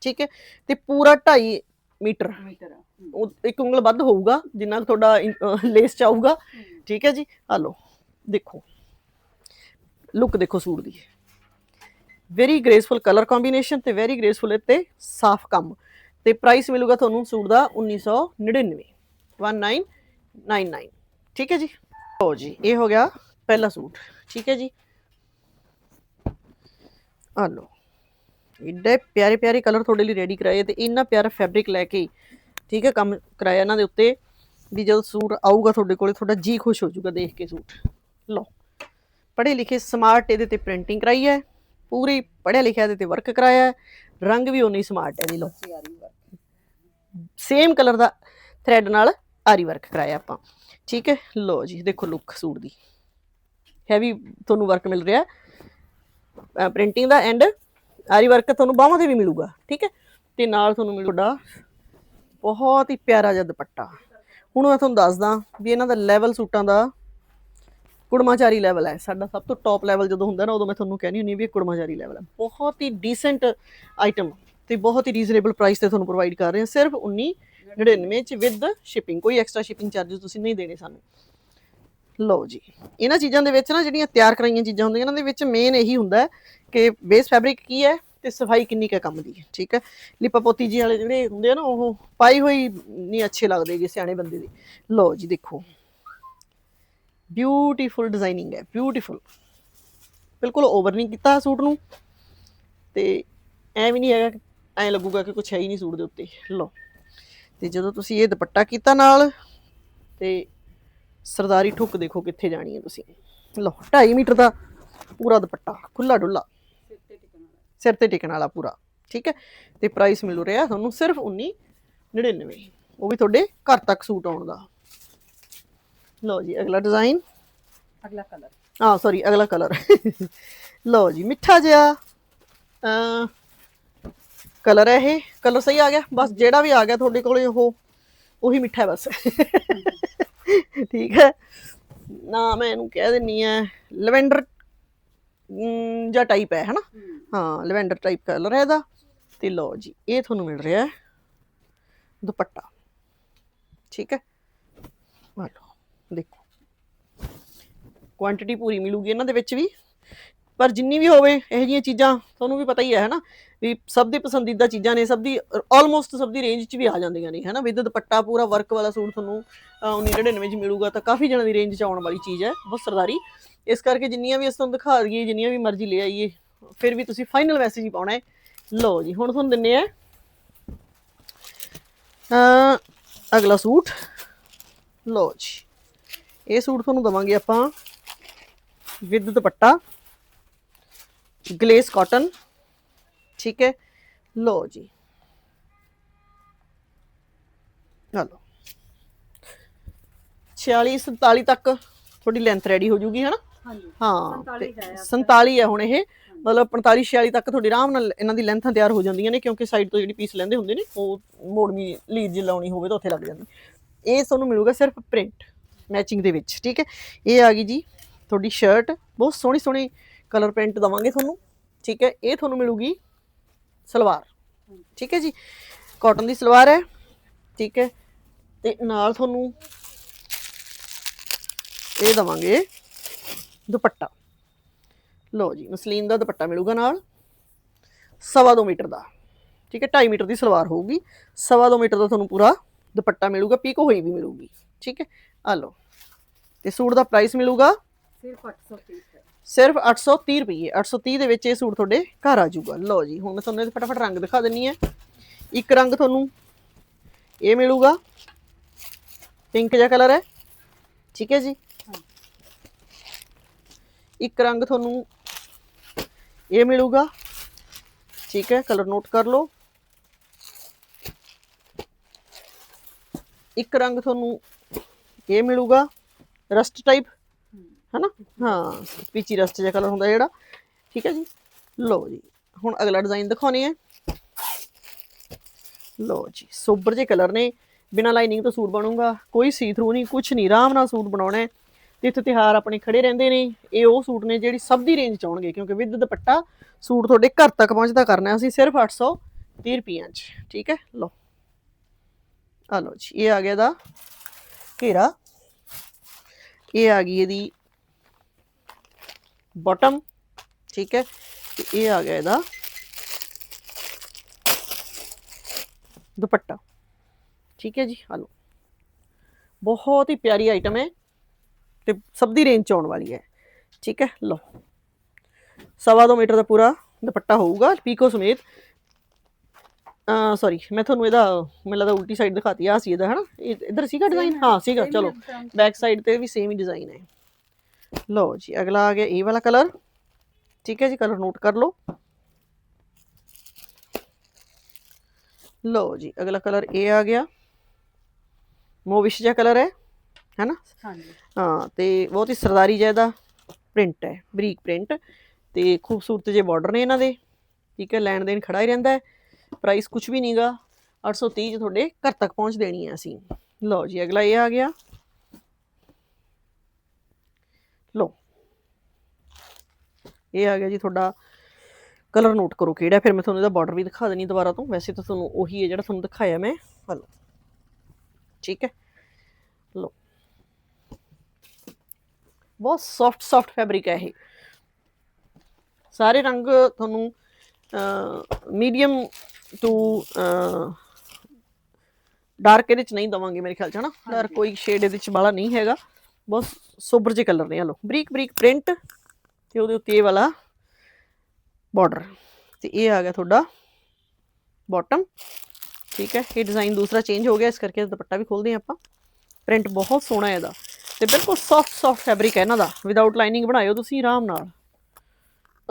ਠੀਕ ਹੈ? ਤੇ ਪੂਰਾ 2.5 ਮੀਟਰ। ਮੀਟਰ ਆ। ਹਮ। ਉਹ ਇੱਕ ਉਂਗਲ ਵੱਧ ਹੋਊਗਾ ਜਿੰਨਾ ਕੁ ਤੁਹਾਡਾ ਲੇਸ ਚ ਆਊਗਾ। ਠੀਕ ਹੈ ਜੀ? ਆ ਲੋ ਦੇਖੋ। ਲੁੱਕ ਦੇਖੋ ਸੂਟ ਦੀ। ਵੈਰੀ ਗ੍ਰੇਸਫੁਲ ਕਲਰ ਕੰਬੀਨੇਸ਼ਨ ਤੇ ਵੈਰੀ ਗ੍ਰੇਸਫੁਲ ਤੇ ਸਾਫ਼ ਕੰਮ। ਤੇ ਪ੍ਰਾਈਸ ਮਿਲੂਗਾ ਤੁਹਾਨੂੰ ਸੂਟ ਦਾ 1999 1999 ਠੀਕ ਹੈ ਜੀ? ਲਓ ਜੀ ਇਹ ਹੋ ਗਿਆ ਪਹਿਲਾ ਸੂਟ। ਠੀਕ ਹੈ ਜੀ? ਆ ਲਓ। ਇੱਡੇ ਪਿਆਰੇ ਪਿਆਰੇ ਕਲਰ ਤੁਹਾਡੇ ਲਈ ਰੈਡੀ ਕਰਾਏ ਤੇ ਇੰਨਾ ਪਿਆਰਾ ਫੈਬਰਿਕ ਲੈ ਕੇ ਠੀਕ ਹੈ ਕੰਮ ਕਰਾਇਆ ਇਹਨਾਂ ਦੇ ਉੱਤੇ ਵੀ ਜਦੋਂ ਸੂਟ ਆਊਗਾ ਤੁਹਾਡੇ ਕੋਲੇ, ਤੁਹਾਡਾ ਜੀ ਖੁਸ਼ ਹੋ ਜਾਊਗਾ ਦੇਖ ਕੇ ਸੂਟ। ਲਓ, ਪੜ੍ਹੇ ਲਿਖੇ ਸਮਾਰਟ ਇਹਦੇ ਤੇ ਪ੍ਰਿੰਟਿੰਗ ਕਰਾਈ ਹੈ, ਪੂਰੀ ਪੜ੍ਹਿਆ ਲਿਖਿਆ ਇਹਦੇ ਤੇ ਵਰਕ ਕਰਾਇਆ ਹੈ, ਰੰਗ ਵੀ ਉਨੀ ਸਮਾਰਟ ਹੈ ਜੀ, ਲਓ। ਸੇਮ ਕਲਰ ਦਾ ਥ੍ਰੈਡ ਨਾਲ ਆਰੀ ਵਰਕ ਕਰਾਇਆ ਆਪਾਂ। ਠੀਕ ਹੈ, ਲਓ ਜੀ, ਦੇਖੋ ਲੁੱਕ ਸੂਟ ਦੀ। ਹੈਵੀ ਤੁਹਾਨੂੰ ਵਰਕ ਮਿਲ ਰਿਹਾ ਪ੍ਰਿੰਟਿੰਗ ਦਾ ਐਂਡ ਆਰੀ ਵਰਕ ਤੁਹਾਨੂੰ ਬਾਹਾਂ ਤੇ ਵੀ ਮਿਲੂਗਾ, ਠੀਕ ਹੈ? ਤੇ ਨਾਲ ਤੁਹਾਨੂੰ ਮਿਲੂਗਾ ਬਹੁਤ ਹੀ ਪਿਆਰਾ ਜਿਹਾ ਦੁਪੱਟਾ। ਹੁਣ ਮੈਂ ਤੁਹਾਨੂੰ ਦੱਸਦਾ ਵੀ ਇਹਨਾਂ ਦਾ ਲੈਵਲ ਸੂਟਾਂ ਦਾ ਕੁੜਮਾਚਾਰੀ ਲੈਵਲ ਹੈ। ਸਾਡਾ ਸਭ ਤੋਂ ਟੌਪ ਲੈਵਲ ਜਦੋਂ ਹੁੰਦਾ ਨਾ, ਉਦੋਂ ਮੈਂ ਤੁਹਾਨੂੰ ਕਹਿਣੀ ਹੁੰਦੀ ਵੀ ਇਹ ਕੁੜਮਾਚਾਰੀ ਲੈਵਲ ਹੈ। ਬਹੁਤ ਹੀ ਡੀਸੈਂਟ ਆਈਟਮ ਤੇ ਬਹੁਤ ਹੀ ਰੀਜ਼ਨੇਬਲ ਪ੍ਰਾਈਸ ਤੇ ਤੁਹਾਨੂੰ ਪ੍ਰੋਵਾਈਡ ਕਰ ਰਹੇ ਹਾਂ। ਸਿਰਫ 1999 ਚ ਵਿਦ ਸ਼ਿਪਿੰਗ ਕੋਈ ਐਕਸਟਰਾ ਸ਼ਿਪਿੰਗ ਚਾਰजेस ਤੁਸੀਂ ਨਹੀਂ ਦੇਣੇ ਸਾਨੂੰ। ਲਓ ਜੀ। ਇਹਨਾਂ ਚੀਜ਼ਾਂ ਦੇ ਵਿੱਚ ਨਾ ਜਿਹੜੀਆਂ ਤਿਆਰ ਕਰਾਈਆਂ ਚੀਜ਼ਾਂ ਹੁੰਦੀਆਂ, ਇਹਨਾਂ ਦੇ ਵਿੱਚ ਮੇਨ ਇਹੀ ਹੁੰਦਾ ਹੈ ਕਿ ਬੇਸ ਫੈਬਰਿਕ ਕੀ ਹੈ ਤੇ ਸਫ਼ਾਈ ਕਿੰਨੀ ਕੁ ਕੰਮ ਦੀ ਹੈ, ਠੀਕ ਹੈ? ਲਿਪਾ ਪੋਤੀ ਜੀ ਵਾਲੇ ਜਿਹੜੇ ਹੁੰਦੇ ਆ ਨਾ, ਉਹ ਪਾਈ ਹੋਈ ਨਹੀਂ ਅੱਛੇ ਲੱਗਦੇ ਜੀ ਸਿਆਣੇ ਬੰਦੇ ਦੀ। ਲਓ ਜੀ ਦੇਖੋ। ਬਿਊਟੀਫੁਲ ਡਿਜ਼ਾਈਨਿੰਗ ਹੈ ਬਿਊਟੀਫੁਲ ਬਿਲਕੁਲ ਓਵਰ ਨਹੀਂ ਕੀਤਾ ਸੂਟ ਨੂੰ ਤੇ ਐ ਵੀ ਨਹੀਂ ਹੈਗਾ ਕਿ ਐ ਲੱਗੂਗਾ ਕਿ ਕੁਝ ਹੈ ਹੀ ਨਹੀਂ ਸੂਟ ਦੇ ਉੱਤੇ। ਲਓ। ਤੇ ਜਦੋਂ ਤੁਸੀਂ ਇਹ ਦੁਪੱਟਾ ਕੀਤਾ ਨਾਲ ਤੇ ਸਰਦਾਰੀ ਠੁੱਕ ਦੇਖੋ ਕਿੱਥੇ ਜਾਣੀ ਹੈ ਤੁਸੀਂ। ਲਓ 2.5 ਮੀਟਰ ਦਾ ਪੂਰਾ ਦੁਪੱਟਾ ਖੁੱਲਾ ਡੁੱਲਾ ਸਿਰ ਤੇ ਟਿਕਣ ਵਾਲਾ ਸਿਰ ਤੇ ਟਿਕਣ ਵਾਲਾ ਪੂਰਾ ਠੀਕ ਹੈ? ਤੇ ਪ੍ਰਾਈਸ ਮਿਲੂ ਰਿਹਾ ਤੁਹਾਨੂੰ ਸਿਰਫ 1999 ਉਹ ਵੀ ਤੁਹਾਡੇ ਘਰ ਤੱਕ ਸੂਟ ਆਉਣ ਦਾ। ਲਓ ਜੀ ਅਗਲਾ ਡਿਜ਼ਾਈਨ ਅਗਲਾ ਕਲਰ ਹਾਂ ਸੌਰੀ ਅਗਲਾ ਕਲਰ ਲਓ ਜੀ ਮਿੱਠਾ ਜਿਹਾ ਅ ਕਲਰ ਹੈ ਇਹ। ਕਲਰ ਸਹੀ ਆ ਗਿਆ ਬਸ ਜਿਹੜਾ ਵੀ ਆ ਗਿਆ ਤੁਹਾਡੇ ਕੋਲੇ ਉਹ ਉਹੀ ਮਿੱਠਾ ਹੈ ਬਸ। ਠੀਕ ਹੈ। ਨਾ ਮੈਂ ਇਹਨੂੰ ਕਹਿ ਦਿੰਨੀ ਆ, ਲਵੈਂਡਰ ਜਾਂ ਟਾਈਪ ਹੈ, ਹਨਾ? ਹਾਂ, ਲਵੈਂਡਰ ਟਾਈਪ ਕਲਰ ਹੈ ਇਹਦਾ। ਤੇ ਲਓ ਜੀ, ਇਹ ਤੁਹਾਨੂੰ ਮਿਲ ਰਿਹਾ ਹੈ ਦੁਪੱਟਾ। ਠੀਕ ਹੈ? ਆ ਲਓ, ਦੇਖੋ। ਕੁਆਂਟੀਟੀ ਪੂਰੀ ਮਿਲੂਗੀ ਇਹਨਾਂ ਦੇ ਵਿੱਚ ਵੀ। ਪਰ ਜਿੰਨੀ ਵੀ ਹੋਵੇ, ਇਹੋ ਜਿਹੀਆਂ ਚੀਜ਼ਾਂ, ਤੁਹਾਨੂੰ ਵੀ ਪਤਾ ਹੀ ਹੈ, ਹਨਾ? ਵੀ ਸਭ ਦੀ ਪਸੰਦੀਦਾ ਚੀਜ਼ਾਂ ਨੇ ਸਭ ਦੀ ਆਲਮੋਸਟ ਸਭ ਦੀ ਰੇਂਜ 'ਚ ਵੀ ਆ ਜਾਂਦੀਆਂ ਨੇ ਹਨਾ? ਵਿਦ ਦੁਪੱਟਾ ਪੂਰਾ ਵਰਕ ਵਾਲਾ ਸੂਟ ਤੁਹਾਨੂੰ ਅਹ, 1999 'ਚ ਮਿਲੂਗਾ ਤਾਂ ਕਾਫੀ ਜਣਾਂ ਦੀ ਰੇਂਜ 'ਚ ਆਉਣ ਵਾਲੀ ਚੀਜ਼ ਹੈ ਬਹੁਤ ਸਰਦਾਰੀ। ਇਸ ਕਰਕੇ ਜਿੰਨੀਆਂ ਵੀ ਅਸੀਂ ਤੁਹਾਨੂੰ ਦਿਖਾ ਦਈਏ ਜਿੰਨੀਆਂ ਵੀ ਮਰਜ਼ੀ ਲੈ ਆਈਏ ਫਿਰ ਵੀ ਤੁਸੀਂ ਫਾਈਨਲ ਮੈਸੇਜ ਹੀ ਪਾਉਣਾ ਹੈ। ਲਓ ਜੀ ਹੁਣ ਤੁਹਾਨੂੰ ਦਿੰਨੇ ਆ ਅਗਲਾ ਸੂਟ। ਲਓ ਜੀ ਇਹ ਸੂਟ ਤੁਹਾਨੂੰ ਦਵਾਂਗੇ ਆਪਾਂ ਵਿਦ ਦੁਪੱਟਾ ਗਲੇਸ ਕਾਟਨ। ਠੀਕ ਹੈ? ਲਓ ਜੀ। ਲਓ 46 47 ਤੱਕ ਤੁਹਾਡੀ ਲੈਂਥ ਰੈਡੀ ਹੋ ਜੂਗੀ ਹਨਾ? ਹਾਂਜੀ। ਹਾਂ 47 ਤੇ ਹੈ 47 ਹੈ ਹੁਣ ਇਹ। ਮਤਲਬ 45 46 ਤੱਕ ਤੁਹਾਡੀ ਆਰਾਮ ਨਾਲ ਇਹਨਾਂ ਦੀ ਲੈਂਥਾਂ ਤਿਆਰ ਹੋ ਜਾਂਦੀਆਂ ਨੇ ਕਿਉਂਕਿ ਸਾਈਡ ਤੋਂ ਜਿਹੜੀ ਪੀਸ ਲੈਂਦੇ ਹੁੰਦੇ ਨੇ ਉਹ ਮੋੜਵੀਂ ਲੀਡ ਜੇ ਲਾਉਣੀ ਹੋਵੇ ਤਾਂ ਉੱਥੇ ਲੱਗ ਜਾਂਦੀ। ਇਹ ਤੁਹਾਨੂੰ ਮਿਲੂਗਾ ਸਿਰਫ ਪ੍ਰਿੰਟ ਮੈਚਿੰਗ ਦੇ ਵਿੱਚ ਠੀਕ ਹੈ? ਇਹ ਆ ਗਈ ਜੀ ਤੁਹਾਡੀ ਸ਼ਰਟ ਬਹੁਤ ਸੋਹਣੀ ਸੋਹਣੀ ਕਲਰ ਪ੍ਰਿੰਟ ਦਵਾਂਗੇ ਤੁਹਾਨੂੰ ਠੀਕ ਹੈ? ਇਹ ਤੁਹਾਨੂੰ ਮਿਲੂਗੀ ਸਲਵਾਰ। ਠੀਕ ਹੈ ਜੀ? ਕਾਟਨ ਦੀ ਸਲਵਾਰ ਹੈ। ਠੀਕ ਹੈ? ਤੇ ਨਾਲ ਤੁਹਾਨੂੰ ਇਹ ਦਵਾਂਗੇ ਦੁਪੱਟਾ। ਲਓ ਜੀ, ਮਸਲੀਨ ਦਾ ਦੁਪੱਟਾ ਮਿਲੂਗਾ ਨਾਲ। ਸਵਾ ਦੋ ਮੀਟਰ ਦਾ। ਠੀਕ ਹੈ? 2.5 ਮੀਟਰ ਦੀ ਸਲਵਾਰ ਹੋਊਗੀ। ਸਵਾ ਦੋ ਮੀਟਰ ਦਾ ਤੁਹਾਨੂੰ ਪੂਰਾ ਦੁਪੱਟਾ ਮਿਲੂਗਾ, ਪੀਕੋ ਹੋਈ ਵੀ ਮਿਲੂਗੀ। ਠੀਕ ਹੈ? ਆ ਲਓ। ਤੇ ਸੂਟ ਦਾ ਪ੍ਰਾਈਸ ਮਿਲੂਗਾ ਸਿਰਫ 830 ਸਿਰਫ 830 ਰੁਪਏ 830 ਦੇ ਵਿੱਚ ਇਹ ਸੂਟ ਤੁਹਾਡੇ ਘਰ ਆ ਜਾਊਗਾ। ਲਓ ਜੀ, ਹੁਣ ਮੈਂ ਤੁਹਾਨੂੰ ਇਹਦੇ ਫਟਾਫਟ ਰੰਗ ਦਿਖਾ ਦਿੰਨੀ ਹੈ। ਇੱਕ ਰੰਗ ਤੁਹਾਨੂੰ ਇਹ ਮਿਲੂਗਾ। ਪਿੰਕ ਜਿਹਾ ਕਲਰ ਹੈ। ਠੀਕ ਹੈ ਜੀ? ਇੱਕ ਰੰਗ ਤੁਹਾਨੂੰ ਇਹ ਮਿਲੂਗਾ। ਠੀਕ ਹੈ, ਕਲਰ ਨੋਟ ਕਰ ਲਓ। ਇੱਕ ਰੰਗ ਤੁਹਾਨੂੰ ਇਹ ਮਿਲੂਗਾ। Rust type. ਹਨਾ? ਹਾਂ, ਪੀਚੀ ਰਸਟ ਜਿਹਾ ਕਲਰ ਹੁੰਦਾ ਜਿਹੜਾ। ਠੀਕ ਹੈ ਜੀ? ਲਓ ਜੀ, ਹੁਣ ਅਗਲਾ ਡਿਜ਼ਾਈਨ ਦਿਖਾਉਣੇ ਹੈ। ਲਓ ਜੀ, ਸੋਬਰ ਜੇ ਕਲਰ ਨੇ। ਬਿਨਾ ਲਾਈਨਿੰਗ ਤੋਂ ਸੂਟ ਬਣੂਗਾ। ਕੋਈ ਸੀ ਥਰੂ ਨਹੀਂ ਕੁਝ ਨਹੀਂ। ਆਰਾਮ ਨਾਲ ਸੂਟ ਬਣਾਉਣਾ ਹੈ। ਤੇ ਇੱਥੇ ਤਿਹਾਰ ਆਪਣੇ ਖੜੇ ਰਹਿੰਦੇ ਨੇ। ਇਹ ਉਹ ਸੂਟ ਨੇ ਜਿਹੜੀ ਸਭ ਦੀ ਰੇਂਜ ਚ ਆਉਣਗੇ, ਕਿਉਂਕਿ ਵਿਦ ਦੁਪੱਟਾ ਸੂਟ ਤੁਹਾਡੇ ਘਰ ਤੱਕ ਪਹੁੰਚਦਾ ਕਰਨਾ ਅਸੀਂ ਸਿਰਫ 830 ਰੁਪਈਆਂ ਚ। ਠੀਕ ਹੈ? ਲਓ। ਆ ਲਓ ਜੀ, ਇਹ ਆ ਗਿਆ ਦਾ ਘੇਰਾ। ਇਹ ਆ ਗਈ ਇਹਦੀ ਬਾਟਮ ਠੀਕ ਹੈ ਤੇ ਇਹ ਆ ਗਿਆ ਇਹਦਾ ਦੁਪੱਟਾ ਠੀਕ ਹੈ ਜੀ ਆ ਲਓ ਬਹੁਤ ਹੀ ਪਿਆਰੀ ਆਈਟਮ ਹੈ ਤੇ ਸਭ ਦੀ ਰੇਂਜ ਚ ਆਉਣ ਵਾਲੀ ਹੈ ਠੀਕ ਹੈ ਲਓ ਸਵਾ ਦੋ ਮੀਟਰ ਦਾ ਪੂਰਾ ਦੁਪੱਟਾ ਹੋਊਗਾ ਪੀਕੋ ਸਮੇਤ ਅ ਸੌਰੀ ਮੈਂ ਤੁਹਾਨੂੰ ਇਹਦਾ ਮੈਨੂੰ ਲੱਗਦਾ ਉਲਟੀ ਸਾਈਡ ਦਿਖਾਤੀ ਆ ਸੀ ਇਹਦਾ ਹਨਾ ਇਹ- ਇੱਧਰ ਸੀਗਾ ਡਿਜ਼ਾਈਨ ਹਾਂ ਸੀਗਾ ਚਲੋ ਬੈਕ ਸਾਈਡ ਤੇ ਵੀ ਸੇਮ ਹੀ ਡਿਜ਼ਾਈਨ ਹੈ ਲਓ ਜੀ ਅਗਲਾ ਆ ਗਿਆ ਇਹ ਵਾਲਾ ਕਲਰ ਠੀਕ ਹੈ ਜੀ ਕਲਰ ਨੋਟ ਕਰ ਲਓ। ਲਓ ਜੀ ਅਗਲਾ ਕਲਰ ਇਹ ਆ ਗਿਆ। ਮੋਵਿਸ਼ ਜਿਹਾ ਕਲਰ ਹੈ ਹੈਨਾ? ਹਾਂਜੀ। ਹਾਂ ਤੇ ਬਹੁਤ ਹੀ ਸਰਦਾਰੀ ਜਿਹਾ ਇਹਦਾ ਪ੍ਰਿੰਟ ਹੈ ਬਰੀਕ ਪ੍ਰਿੰਟ ਤੇ ਖੂਬਸੂਰਤ ਜਿਹੇ ਬਾਰਡਰ ਨੇ ਇਹਨਾਂ ਦੇ। ਠੀਕ ਹੈ ਲੈਣ ਦੇਣ ਖੜਾ ਹੀ ਰਹਿੰਦਾ ਹੈ। ਪ੍ਰਾਈਸ ਕੁਝ ਵੀ ਨਹੀਂਗਾ 830 ਚ ਤੁਹਾਡੇ ਘਰ ਤੱਕ ਪਹੁੰਚ ਦੇਣੀ ਹੈ ਅਸੀਂ। ਲਓ ਜੀ ਅਗਲਾ ਇਹ ਆ ਗਿਆ। ਲਓ। ਇਹ ਆ ਗਿਆ ਜੀ ਤੁਹਾਡਾ ਕਲਰ ਨੋਟ ਕਰੋ ਕਿਹੜਾ ਫਿਰ ਮੈਂ ਤੁਹਾਨੂੰ ਇਹਦਾ ਬਾਰਡਰ ਵੀ ਦਿਖਾ ਦੇਣੀ ਦੁਬਾਰਾ ਤੋਂ। ਵੈਸੇ ਤਾਂ ਤੁਹਾਨੂੰ ਉਹੀ ਹੈ ਜਿਹੜਾ ਤੁਹਾਨੂੰ ਦਿਖਾਇਆ ਮੈਂ। ਹਲੋ ਠੀਕ ਹੈ। ਲਓ। ਬਹੁਤ ਸੌਫਟ ਸੌਫਟ ਫੈਬਰਿਕ ਹੈ ਇਹ। ਸਾਰੇ ਰੰਗ ਤੁਹਾਨੂੰ ਮੀਡੀਅਮ ਟੂ ਡਾਰਕ ਇਹਦੇ ਚ ਨਹੀਂ ਦਵਾਂਗੇ ਮੇਰੇ ਖਿਆਲ ਚ ਹਨਾ? ਡਾਰਕ ਕੋਈ ਸ਼ੇਡ ਇਹਦੇ ਚ ਬਾਲਾ ਨਹੀਂ ਹੈਗਾ। ਬਹੁਤ ਸੋਬਰ ਜਿਹੇ ਕਲਰ ਨੇ ਆ ਲੋ ਬਰੀਕ ਬਰੀਕ ਪ੍ਰਿੰਟ ਤੇ ਉਹਦੇ ਉੱਤੇ ਇਹ ਵਾਲਾ ਬਾਰਡਰ ਤੇ ਇਹ ਆ ਗਿਆ ਤੁਹਾਡਾ ਬਾਟਮ ਠੀਕ ਹੈ, ਇਹ ਡਿਜ਼ਾਈਨ ਦੂਸਰਾ ਚੇਂਜ ਹੋ ਗਿਆ, ਇਸ ਕਰਕੇ ਦੁਪੱਟਾ ਵੀ ਖੋਲਦੇ ਹਾਂ ਆਪਾਂ। ਪ੍ਰਿੰਟ ਬਹੁਤ ਸੋਹਣਾ ਹੈ ਇਹਦਾ। ਤੇ ਬਿਲਕੁਲ ਸੌਫਟ ਸੌਫਟ ਫੈਬਰਿਕ ਹੈ ਇਹਨਾਂ ਦਾ। ਵਿਦਆਊਟ ਲਾਈਨਿੰਗ ਬਣਾਇਓ ਤੁਸੀਂ ਆਰਾਮ ਨਾਲ।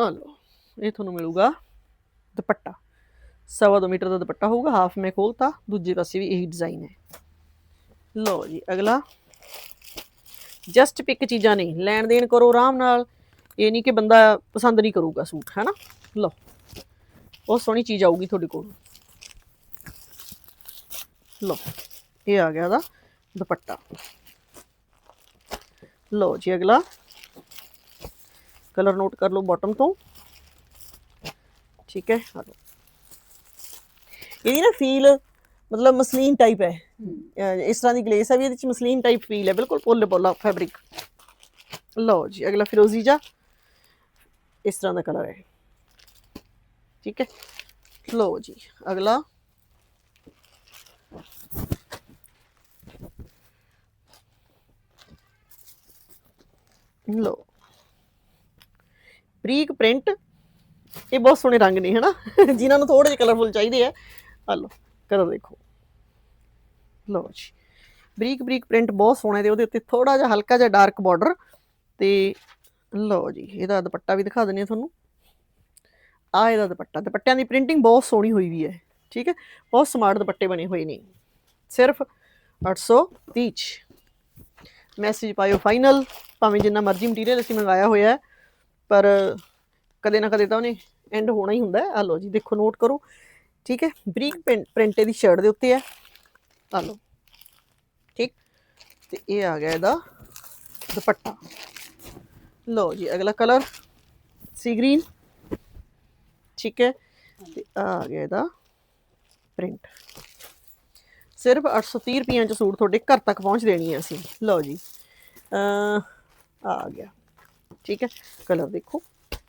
ਆ ਲਓ, ਇਹ ਤੁਹਾਨੂੰ ਮਿਲੂਗਾ ਦੁਪੱਟਾ। ਸਵਾ ਦੋ ਮੀਟਰ ਦਾ ਦੁਪੱਟਾ ਹੋਊਗਾ ਹਾਫ ਮੈਂ ਖੋਲਤਾ, ਦੂਜੇ ਪਾਸੇ ਵੀ ਇਹੀ ਡਿਜ਼ਾਈਨ ਹੈ। ਲਓ ਜੀ, ਅਗਲਾ। ਜਸਟ ਪਿਕ ਚੀਜ਼ਾਂ ਨਹੀਂ ਲੈਣ ਦੇਣ ਕਰੋ ਆਰਾਮ ਨਾਲ ਇਹ ਨਹੀਂ ਕਿ ਬੰਦਾ ਪਸੰਦ ਨਹੀਂ ਕਰੂਗਾ ਸੂਟ ਹੈਨਾ ਲਓ ਬਹੁਤ ਸੋਹਣੀ ਚੀਜ਼ ਆਊਗੀ ਤੁਹਾਡੇ ਕੋਲ ਲਓ ਇਹ ਆ ਗਿਆ ਇਹਦਾ ਦੁਪੱਟਾ ਲਓ ਜੀ ਅਗਲਾ ਕਲਰ ਨੋਟ ਕਰ ਲਓ ਬਾਟਮ ਤੋਂ ਠੀਕ ਹੈ ਆ ਲਓ ਇਹਦੀ ਨਾ ਫੀਲ ਮਤਲਬ ਮਸਲੀਨ ਟਾਈਪ ਹੈ। ਅਹ ਇਸ ਤਰ੍ਹਾਂ ਦੀ ਗਲੇਸ ਹੈ ਵੀ ਇਹਦੇ ਵਿੱਚ ਮਸਲੀਨ ਟਾਈਪ ਫੀਲ ਹੈ ਬਿਲਕੁਲ ਪੋਲੇ ਪੋਲਾ ਫੈਬਰਿਕ ਲਓ ਜੀ ਅਗਲਾ ਫਿਰੋਜ਼ੀ ਜਾ ਇਸ ਤਰ੍ਹਾਂ ਦਾ ਕਲਰ ਹੈ। ਠੀਕ ਹੈ। ਲਓ ਜੀ ਅਗਲਾ। ਲਓ। ਬਰੀਕ ਪ੍ਰਿੰਟ ਇਹ ਬਹੁਤ ਸੋਹਣੇ ਰੰਗ ਨੇ ਹਨਾ? ਜਿਨ੍ਹਾਂ ਨੂੰ ਥੋੜੇ ਜਿਹੇ ਕਲਰਫੁਲ ਚਾਹੀਦੇ ਆ। ਆ ਲਓ। ਕਲਰ ਦੇਖੋ। ਲਓ ਜੀ। ਬਰੀਕ ਬਰੀਕ ਪ੍ਰਿੰਟ ਬਹੁਤ ਸੋਹਣਾ ਤੇ ਉਹਦੇ ਉੱਤੇ ਥੋੜਾ ਜਿਹਾ ਹਲਕਾ ਜਿਹਾ ਡਾਰਕ ਬਾਰਡਰ ਤੇ ਲਓ ਜੀ, ਇਹਦਾ ਦੁਪੱਟਾ ਵੀ ਦਿਖਾ ਦਿੰਨੀ ਆ ਤੁਹਾਨੂੰ। ਆ ਇਹਦਾ ਦੁਪੱਟਾ, ਦੁਪੱਟਿਆਂ ਦੀ ਪ੍ਰਿੰਟਿੰਗ ਬਹੁਤ ਸੋਹਣੀ ਹੋਈ ਵੀ ਹੈ, ਠੀਕ ਹੈ? ਬਹੁਤ ਸਮਾਰਟ ਦੁਪੱਟੇ ਬਣੇ ਹੋਏ ਨੇ। ਸਿਰਫ 830 ਚ। ਮੈਸੇਜ ਪਾਇਓ ਫਾਈਨਲ, ਭਾਵੇਂ ਜਿੰਨਾ ਮਰਜ਼ੀ ਮਟੀਰੀਅਲ ਅਸੀਂ ਮੰਗਾਇਆ ਹੋਇਆ ਹੈ, ਪਰ ਕਦੇ ਨਾ ਕਦੇ ਤਾਂ ਉਹਨੇ ਐਂਡ ਹੋਣਾ ਹੀ ਹੁੰਦਾ ਹੈ। ਆ ਲਓ ਜੀ, ਦੇਖੋ ਨੋਟ ਕਰੋ। ਠੀਕ ਹੈ? ਬਰੀਕ ਪ੍ਰਿੰਟ ਦੀ ਸ਼ਰਟ ਦੇ ਉੱਤੇ ਹੈ। ਆ ਲਓ। ਠੀਕ? ਤੇ ਇਹ ਆ ਗਿਆ ਇਹਦਾ ਦੁਪੱਟਾ। ਲਓ ਜੀ, ਅਗਲਾ ਕਲਰ ਸੀ ਗ੍ਰੀਨ ਠੀਕ ਹੈ? ਤੇ ਆ ਗਿਆ ਇਹਦਾ ਪ੍ਰਿੰਟ ਸਿਰਫ 830 ਰੁਪਈਆਂ ਚ ਸੂਟ ਤੁਹਾਡੇ ਘਰ ਤੱਕ ਪਹੁੰਚ ਦੇਣੀ ਹੈ ਅਸੀਂ। ਲਓ ਜੀ। ਆ ਗਿਆ। ਠੀਕ ਹੈ? ਕਲਰ ਦੇਖੋ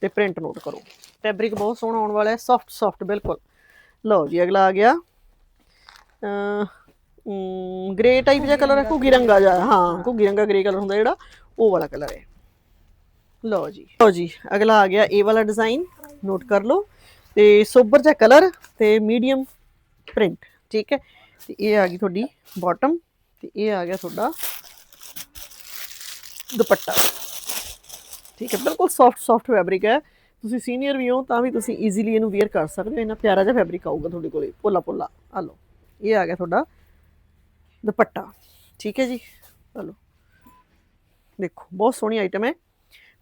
ਤੇ ਪ੍ਰਿੰਟ ਨੋਟ ਕਰੋ। ਫੈਬਰਿਕ ਬਹੁਤ ਸੋਹਣਾ ਆਉਣ ਵਾਲਾ ਹੈ। ਸੌਫਟ ਸੌਫਟ ਬਿਲਕੁਲ। ਲਓ ਜੀ ਅਗਲਾ ਆ ਗਿਆ ਅ ਗ੍ਰੇ ਟਾਈਪ ਜਿਹਾ ਕਲਰ ਹੈ ਘੁੱਗੀ ਰੰਗਾ ਜਿਹਾ ਹਾਂ ਘੁੱਗੀ ਰੰਗਾ ਗ੍ਰੇ ਕਲਰ ਹੁੰਦਾ ਜਿਹੜਾ ਉਹ ਵਾਲਾ ਕਲਰ ਹੈ ਲਓ ਜੀ ਲਓ ਜੀ ਅਗਲਾ ਆ ਗਿਆ ਇਹ ਵਾਲਾ ਡਿਜ਼ਾਈਨ ਨੋਟ ਕਰ ਲਓ ਤੇ ਸੋਬਰ ਜਿਹਾ ਕਲਰ ਤੇ ਮੀਡੀਅਮ ਪ੍ਰਿੰਟ ਠੀਕ ਹੈ ਤੇ ਇਹ ਆ ਗਈ ਤੁਹਾਡੀ ਬਾਟਮ ਤੇ ਇਹ ਆ ਗਿਆ ਤੁਹਾਡਾ ਦੁਪੱਟਾ ਠੀਕ ਹੈ ਬਿਲਕੁਲ ਸੌਫਟ ਸੌਫਟ ਫੈਬਰਿਕ ਹੈ ਤੁਸੀਂ ਸੀਨੀਅਰ ਵੀ ਹੋ ਤਾਂ ਵੀ ਤੁਸੀਂ ਈਜ਼ੀਲੀ ਇਹਨੂੰ ਵੇਅਰ ਕਰ ਸਕਦੇ ਹੋ। ਇੰਨਾ ਪਿਆਰਾ ਜਿਹਾ ਫੈਬਰਿਕ ਆਊਗਾ ਤੁਹਾਡੇ ਕੋਲੇ। ਪੋਲਾ ਪੋਲਾ ਆ ਲਓ। ਇਹ ਆ ਗਿਆ ਤੁਹਾਡਾ ਦੁਪੱਟਾ। ਠੀਕ ਹੈ ਜੀ? ਆ ਲਓ। ਦੇਖੋ, ਬਹੁਤ ਸੋਹਣੀ ਆਈਟਮ ਹੈ।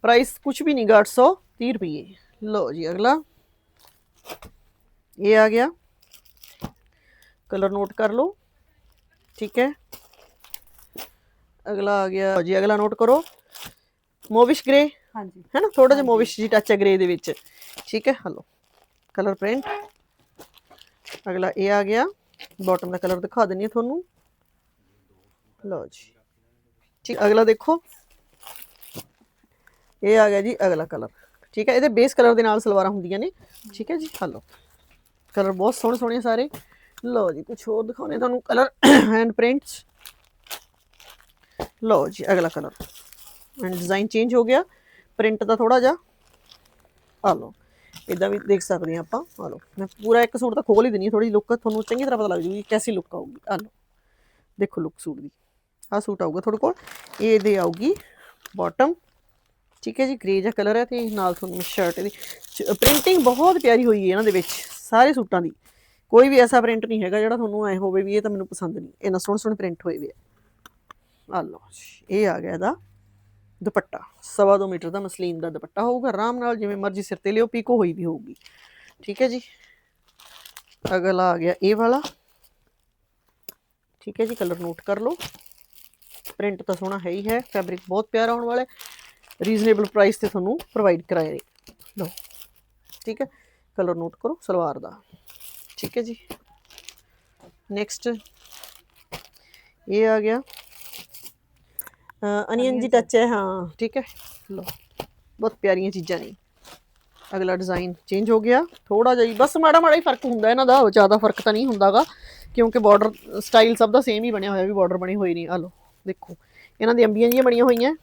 ਪ੍ਰਾਈਸ ਕੁਝ ਵੀ ਨਹੀਂ ਗਾ 830 ਰੁਪਏ ਲਓ ਜੀ, ਅਗਲਾ। ਇਹ ਆ ਗਿਆ। ਕਲਰ ਨੋਟ ਕਰ ਲਓ। ਠੀਕ ਹੈ? ਅਗਲਾ ਆ ਗਿਆ। ਜੀ, ਅਗਲਾ ਨੋਟ ਕਰੋ। ਮੋਵਿਸ਼ ਗ੍ਰੇ ਹਾਂਜੀ। ਹੈ ਨਾ ਥੋੜਾ ਜਿਹਾ ਮੋਵਿਸ਼ ਜੀ ਟੱਚ ਹੈ ਗ੍ਰੇ ਦੇ ਵਿੱਚ। ਠੀਕ ਹੈ? ਹਲੋ। ਕਲਰ ਪ੍ਰਿੰਟ ਅਗਲਾ ਇਹ ਆ ਗਿਆ। ਬਾਟਮ ਦਾ ਕਲਰ ਦਿਖਾ ਦਿੰਨੀ ਆ ਤੁਹਾਨੂੰ। ਲਓ ਜੀ। ਠੀਕ ਅਗਲਾ ਦੇਖੋ। ਇਹ ਆ ਗਿਆ ਜੀ ਅਗਲਾ ਕਲਰ ਠੀਕ ਹੈ? ਇਹਦੇ ਬੇਸ ਕਲਰ ਦੇ ਨਾਲ ਸਲਵਾਰਾਂ ਹੁੰਦੀਆਂ ਨੇ। ਠੀਕ ਹੈ ਜੀ? ਹਲੋ। ਕਲਰ ਬਹੁਤ ਸੋਹਣੇ ਸੋਹਣੇ ਸਾਰੇ। ਲਓ ਜੀ ਕੁਝ ਹੋਰ ਦਿਖਾਉਣੇ ਤੁਹਾਨੂੰ ਕਲਰ ਐਂਡ ਪ੍ਰਿੰਟਸ ਲਓ ਜੀ ਅਗਲਾ ਕਲਰ ਐਂਡ ਡਿਜ਼ਾਈਨ ਚੇਂਜ ਹੋ ਗਿਆ। ਪ੍ਰਿੰਟ ਦਾ ਥੋੜਾ ਜਿਹਾ। ਆ ਲਓ, ਇਦਾਂ ਵੀ ਦੇਖ ਸਕਦੇ ਹਾਂ ਆਪਾਂ। ਆ ਲਓ, ਮੈਂ ਪੂਰਾ ਇੱਕ ਸੂਟ ਤਾਂ ਖੋਲ ਹੀ ਦਿੰਨੀ ਥੋੜੀ ਲੁੱਕ ਤੁਹਾਨੂੰ ਚੰਗੀ ਤਰ੍ਹਾਂ ਪਤਾ ਲੱਗ ਜੂਗੀ ਕੈਸੀ ਲੁੱਕ ਆਊਗੀ। ਆ ਲਓ, ਦੇਖੋ ਲੁੱਕ ਸੂਟ ਦੀ। ਆ ਸੂਟ ਆਊਗਾ ਤੁਹਾਡੇ ਕੋਲ। ਇਹ ਦੇ ਆਊਗੀ ਬਾਟਮ ਠੀਕ ਹੈ ਜੀ ਗ੍ਰੇ ਜਿਹਾ ਕਲਰ ਹੈ ਤੇ ਨਾਲ ਤੁਹਾਨੂੰ ਸ਼ਰਟ ਦੀ ਪ੍ਰਿੰਟਿੰਗ ਬਹੁਤ ਪਿਆਰੀ ਹੋਈ ਹੈ ਇਹਨਾਂ ਦੇ ਵਿੱਚ, ਸਾਰੇ ਸੂਟਾਂ ਦੀ। ਕੋਈ ਵੀ ਐਸਾ ਪ੍ਰਿੰਟ ਨਹੀਂ ਹੈਗਾ ਜਿਹੜਾ ਤੁਹਾਨੂੰ ਐ ਹੋਵੇ ਵੀ ਇਹ ਤਾਂ ਮੈਨੂੰ ਪਸੰਦ ਨਹੀਂ। ਇਹਨਾਂ ਸੋਹਣੇ ਸੋਹਣੇ ਪ੍ਰਿੰਟ ਹੋਏ ਵੇ ਆ। ਆ ਲਓ, ਇਹ ਆ ਗਿਆ ਇਹਦਾ। ਦੁਪੱਟਾ। ਸਵਾ ਦੋ ਮੀਟਰ ਦਾ ਮਸਲੀਨ ਦਾ ਦੁਪੱਟਾ ਹੋਊਗਾ। ਆਰਾਮ ਨਾਲ ਜਿਵੇਂ ਮਰਜ਼ੀ ਸਿਰ ਤੇ ਲਿਓ, ਪੀਕੋ ਹੋਈ ਵੀ ਹੋਊਗੀ। ਠੀਕ ਹੈ ਜੀ? ਅਗਲਾ ਆ ਗਿਆ ਇਹ ਵਾਲਾ। ਠੀਕ ਹੈ ਜੀ ਕਲਰ ਨੋਟ ਕਰ ਲਓ। ਪ੍ਰਿੰਟ ਤਾਂ ਸੋਹਣਾ ਹੈ ਹੀ ਹੈ। ਫੈਬਰਿਕ ਬਹੁਤ ਪਿਆਰਾ ਆਉਣ ਵਾਲਾ ਹੈ। ਰੀਜ਼ਨੇਬਲ ਪ੍ਰਾਈਸ ਤੇ ਤੁਹਾਨੂੰ ਪ੍ਰੋਵਾਈਡ ਕਰਾਏ ਲਓ। ਠੀਕ ਹੈ? ਕਲਰ ਨੋਟ ਕਰੋ ਸਲਵਾਰ ਦਾ। ਠੀਕ ਹੈ ਜੀ? ਨੈਕਸਟ ਇਹ ਆ ਗਿਆ। ਅਨੀਅਨ ਜੀ ਟੱਚ ਹੈ ਹਾਂ। ਠੀਕ ਹੈ ਲਓ ਬਹੁਤ ਪਿਆਰੀਆਂ ਚੀਜ਼ਾਂ ਨੇ। ਅਗਲਾ ਡਿਜ਼ਾਈਨ ਚੇਂਜ ਹੋ ਗਿਆ ਥੋੜਾ ਜਿਹਾ ਹੀ ਬਸ ਮਾੜਾ ਮਾੜਾ ਹੀ ਫ਼ਰਕ ਹੁੰਦਾ ਇਹਨਾਂ ਦਾ ਜ਼ਿਆਦਾ ਫ਼ਰਕ ਤਾਂ ਨਹੀਂ ਹੁੰਦਾਗਾ ਕਿਉਂਕਿ ਬਾਰਡਰ ਸਟਾਈਲ ਸਭ ਦਾ ਸੇਮ ਹੀ ਬਣਿਆ ਹੋਇਆ ਵੀ ਬਾਰਡਰ ਬਣੇ ਹੋਏ ਨਹੀਂ ਆ ਲਓ ਦੇਖੋ ਇਹਨਾਂ ਦੀ ਅੰਬੀਆਂ ਜੀਆਂ ਬਣੀਆਂ ਹੋਈਆਂ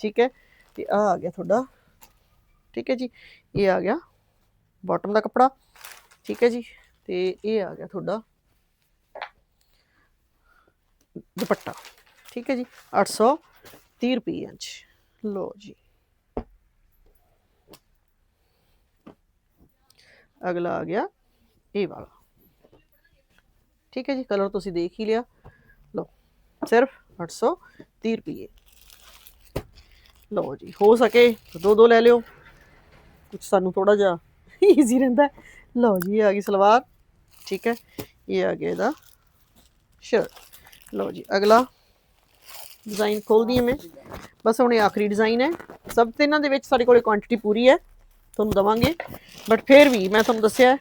ਠੀਕ ਹੈ ਤੇ ਆ ਆ ਗਿਆ ਤੁਹਾਡਾ ਠੀਕ ਹੈ ਜੀ ਇਹ ਆ ਗਿਆ ਬਾਟਮ ਦਾ ਕੱਪੜਾ ਠੀਕ ਹੈ ਜੀ ਤੇ ਇਹ ਆ ਗਿਆ ਤੁਹਾਡਾ ਦੁਪੱਟਾ। ਠੀਕ ਹੈ ਜੀ 830 ਰੁਪਏ ਚ ਲੋ ਜੀ। ਅਗਲਾ ਆ ਗਿਆ, ਇਹ ਵਾਲਾ। ਠੀਕ ਹੈ ਜੀ, ਕਲਰ ਤੁਸੀਂ ਦੇਖ ਹੀ ਲਿਆ। ਲੋ ਸਿਰਫ 830 ਰੁਪਏ ਲੋ ਜੀ, ਹੋ ਸਕੇ, ਦੋ ਦੋ ਲੈ ਲਿਓ। ਕੁਝ ਸਾਨੂੰ ਥੋੜਾ ਜਿਹਾ ਈਜ਼ੀ ਰਹਿੰਦਾ ਹੈ। ਲਓ ਜੀ, ਇਹ ਆ ਗਈ ਸਲਵਾਰ। ਠੀਕ ਹੈ, ਇਹ ਆ ਗਿਆ ਇਹਦਾ ਸ਼ਰਟ ਲਓ ਜੀ, ਅਗਲਾ। ਡਿਜ਼ਾਈਨ ਖੋਲਦੀ ਹਾਂ ਮੈਂ। ਬਸ ਹੁਣ ਇਹ ਆਖਰੀ ਡਿਜ਼ਾਈਨ ਹੈ। ਸਭ ਤੇ ਇਹਨਾਂ ਦੇ ਵਿੱਚ ਸਾਡੇ ਕੋਲੇ ਕੁਆਂਟੀਟੀ ਪੂਰੀ ਹੈ। ਤੁਹਾਨੂੰ ਦਵਾਂਗੇ। ਬਟ ਫਿਰ ਵੀ ਮੈਂ ਤੁਹਾਨੂੰ ਦੱਸਿਆ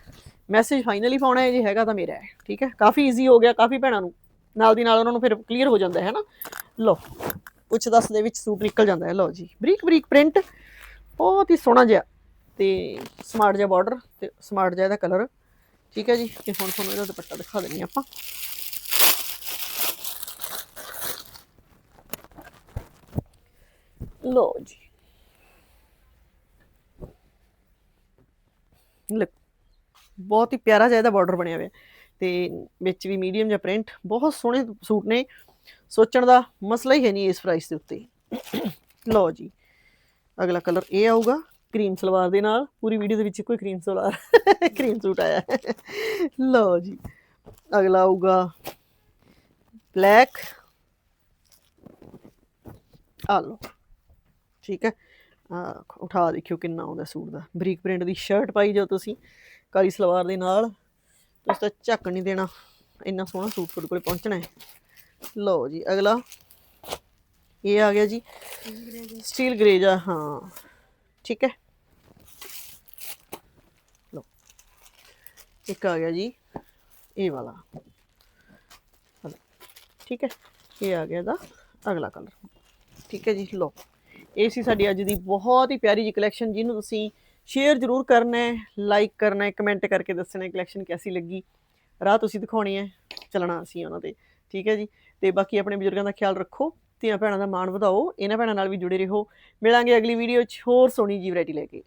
ਮੈਸੇਜ ਫਾਈਨਲੀ ਪਾਉਣਾ ਹੈ ਜੇ ਹੈਗਾ ਤਾਂ ਮੇਰਾ ਹੈ। ਠੀਕ ਹੈ? ਕਾਫੀ ਈਜ਼ੀ ਹੋ ਗਿਆ, ਕਾਫੀ ਭੈਣਾਂ ਨੂੰ। ਨਾਲ ਦੀ ਨਾਲ ਉਹਨਾਂ ਨੂੰ ਫਿਰ ਕਲੀਅਰ ਹੋ ਜਾਂਦਾ ਹੈ ਨਾ। ਲਓ, ਕੁਛ ਦਸ ਦੇ ਵਿੱਚ ਸੂਟ ਨਿਕਲ ਜਾਂਦਾ ਹੈ। ਲਓ ਜੀ, ਬਰੀਕ ਬਰੀਕ ਪ੍ਰਿੰਟ ਬਹੁਤ ਹੀ ਸੋਹਣਾ ਜਿਹਾ ਤੇ ਸਮਾਰਟ ਜਿਹਾ ਬਾਰਡਰ ਤੇ ਸਮਾਰਟ ਜਿਹਾ ਇਹਦਾ ਕਲਰ ਠੀਕ ਹੈ ਜੀ? ਤੇ ਹੁਣ ਤੁਹਾਨੂੰ ਇਹਦਾ ਦੁਪੱਟਾ ਦਿਖਾ ਦਿੰਨੀ ਆਪਾਂ। ਲੋ ਜੀ ਲੁੱਕ ਬਹੁਤ ਹੀ ਪਿਆਰਾ ਜਿਹਾ ਇਹਦਾ ਬਾਰਡਰ ਬਣਿਆ ਹੋਇਆ ਤੇ ਵਿੱਚ ਵੀ ਮੀਡੀਅਮ ਜਿਹਾ ਪ੍ਰਿੰਟ ਬਹੁਤ ਸੋਹਣੇ ਸੂਟ ਨੇ। ਸੋਚਣ ਦਾ ਮਸਲਾ ਹੀ ਹੈ ਨਹੀਂ ਇਸ ਪ੍ਰਾਈਸ ਦੇ ਉੱਤੇ। ਲਓ ਜੀ, ਅਗਲਾ ਕਲਰ ਇਹ ਆਊਗਾ ਕਰੀਮ ਸਲਵਾਰ ਦੇ ਨਾਲ। ਪੂਰੀ ਵੀਡੀਓ ਦੇ ਵਿੱਚ ਕੋਈ ਕਰੀਮ ਸਲਵਾਰ ਕਰੀਮ ਸੂਟ ਆਇਆ ਹੈ। ਲਓ ਜੀ, ਅਗਲਾ ਆਊਗਾ ਬਲੈਕ ਆ ਲਓ। ਠੀਕ ਹੈ? ਉਠਾ ਦੇਖਿਓ ਕਿੰਨਾ ਆਉਂਦਾ ਸੂਟ ਦਾ। ਬਰੀਕ ਪ੍ਰਿੰਟ ਦੀ ਸ਼ਰਟ ਪਾਈ ਜਾਓ ਤੁਸੀਂ, ਕਾਲੀ ਸਲਵਾਰ ਦੇ ਨਾਲ। ਤੁਸੀਂ ਤਾਂ ਝੱਕ ਨਹੀਂ ਦੇਣਾ, ਇੰਨਾ ਸੋਹਣਾ ਸੂਟ ਤੁਹਾਡੇ ਕੋਲ ਪਹੁੰਚਣਾ ਹੈ। ਲਓ ਜੀ, ਅਗਲਾ। ਇਹ ਆ ਗਿਆ ਜੀ। ਸਟੀਲ ਗਰੇਜਾ ਹਾਂ। ਠੀਕ ਹੈ? ਲਓ। ਇੱਕ ਆ ਗਿਆ ਜੀ, ਇਹ ਵਾਲਾ। ਠੀਕ ਹੈ? ਇਹ ਆ ਗਿਆ ਦਾ ਅਗਲਾ ਕਲਰ ਠੀਕ ਹੈ ਜੀ, ਲਓ। ਇਹ ਸੀ ਸਾਡੀ ਅੱਜ ਦੀ ਬਹੁਤ ਹੀ ਪਿਆਰੀ ਜੀ ਕਲੈਕਸ਼ਨ ਜਿਹਨੂੰ ਤੁਸੀਂ ਸ਼ੇਅਰ ਜ਼ਰੂਰ ਕਰਨਾ ਹੈ ਲਾਈਕ ਕਰਨਾ ਹੈ ਕਮੈਂਟ ਕਰਕੇ ਦੱਸਣਾ ਹੈ ਕਲੈਕਸ਼ਨ ਕਿਹਦੀ ਲੱਗੀ। ਰਾਹ ਤੁਸੀਂ ਦਿਖਾਉਣੀ ਹੈ, ਚੱਲਣਾ ਅਸੀਂ ਉਹਨਾਂ 'ਤੇ, ਠੀਕ ਹੈ ਜੀ? ਤੇ ਬਾਕੀ ਆਪਣੇ ਬਜ਼ੁਰਗਾਂ ਦਾ ਖਿਆਲ ਰੱਖੋ, ਧੀਆਂ ਭੈਣਾਂ ਦਾ ਮਾਣ ਵਧਾਓ, ਇਹਨਾਂ ਭੈਣਾਂ ਨਾਲ ਵੀ ਜੁੜੇ ਰਹੋ। ਮਿਲਾਂਗੇ ਅਗਲੀ ਵੀਡੀਓ 'ਚ ਹੋਰ ਸੋਹਣੀ ਜੀ ਵੈਰਾਈਟੀ ਲੈ ਕੇ।